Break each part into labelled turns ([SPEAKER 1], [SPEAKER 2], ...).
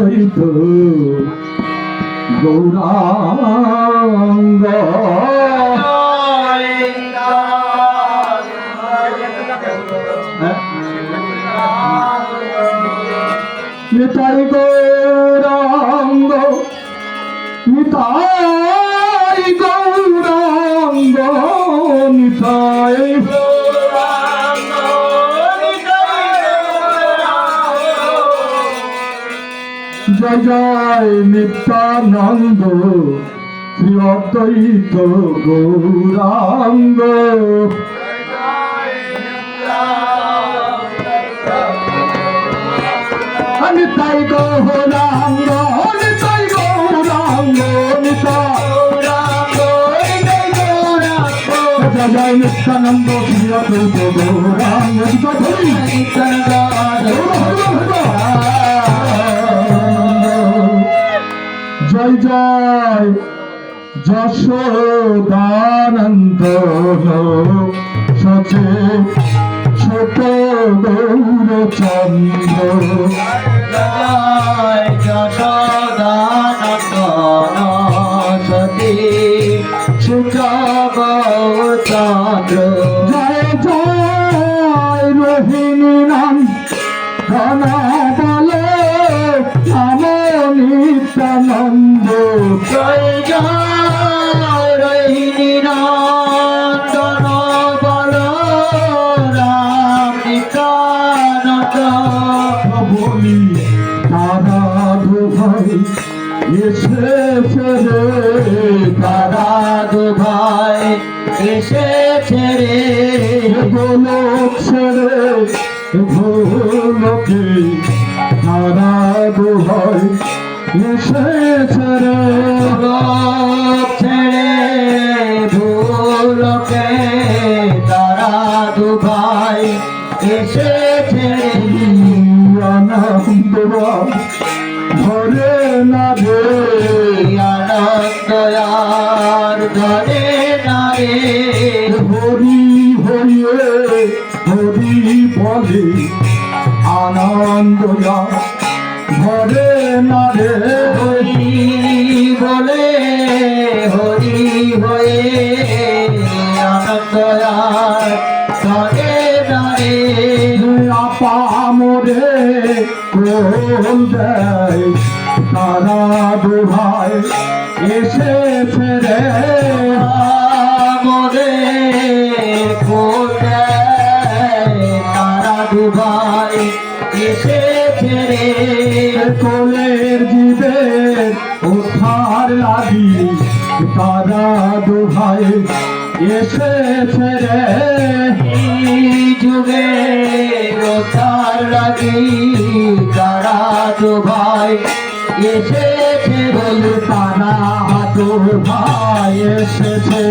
[SPEAKER 1] অদ্বৈত গৌরাঙ্গ। নিতাই গৌরাঙ্গ নিতাই গৌরাঙ্গ। জয় জয় নিত্যানন্দ শ্রী অদ্বৈত গৌরাঙ্গ নিতাই গৌরাঙ্গ নিতাই গৌরাঙ্গ নিতাই জয় জয় নিত্যানন্দ শ্রী অদ্বৈত গৌরাঙ্গ জয় জয় যশোদানন্দ সচে ছোট গৌরচন্দ্র। জয় জয় রোহিণী নাম। ধন নিত্যানন্দ।
[SPEAKER 2] জয় জয় নন্দন বল রাম নিত্যানন্দ
[SPEAKER 1] বলি তারা দুভাই এসেছে রে তারা
[SPEAKER 2] দাদু ভাই এসেছে রে
[SPEAKER 1] গোলক ছেড়ে ভোলকে দুভাই এসেছে রে
[SPEAKER 2] লোক ছেড়ে ভুলকে তারা দু ভাই এসেছে রে
[SPEAKER 1] আনন্দ ঘরে না রে
[SPEAKER 2] আনন্দয়ার ধরে নারে
[SPEAKER 1] হরি হরিয়ে, হরি বলে আনন্দ ঘরে না রে
[SPEAKER 2] হরি, বলে হরি হয়ে আনন্দয়ার ধরে নারে
[SPEAKER 1] আপা মোরে তারা দুভাই এসেছে রে
[SPEAKER 2] মরে কোথায় তারা দুভাই এসেছে রে
[SPEAKER 1] কোলের জীবের উদ্ধার লাগি, তারা দুভাই এসেছে রে।
[SPEAKER 2] যুগে রোতার লাগি, তারা দুভাই এসেছে বলে
[SPEAKER 1] তারা হাতু ভাই এসেছে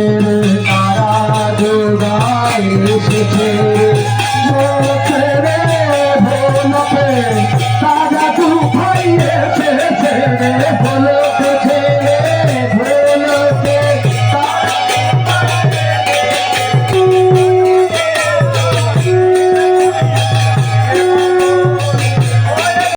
[SPEAKER 2] তারা দুভাই এসেছে
[SPEAKER 1] ভোলকে তারা দু ভাই এসেছে রে ভোলে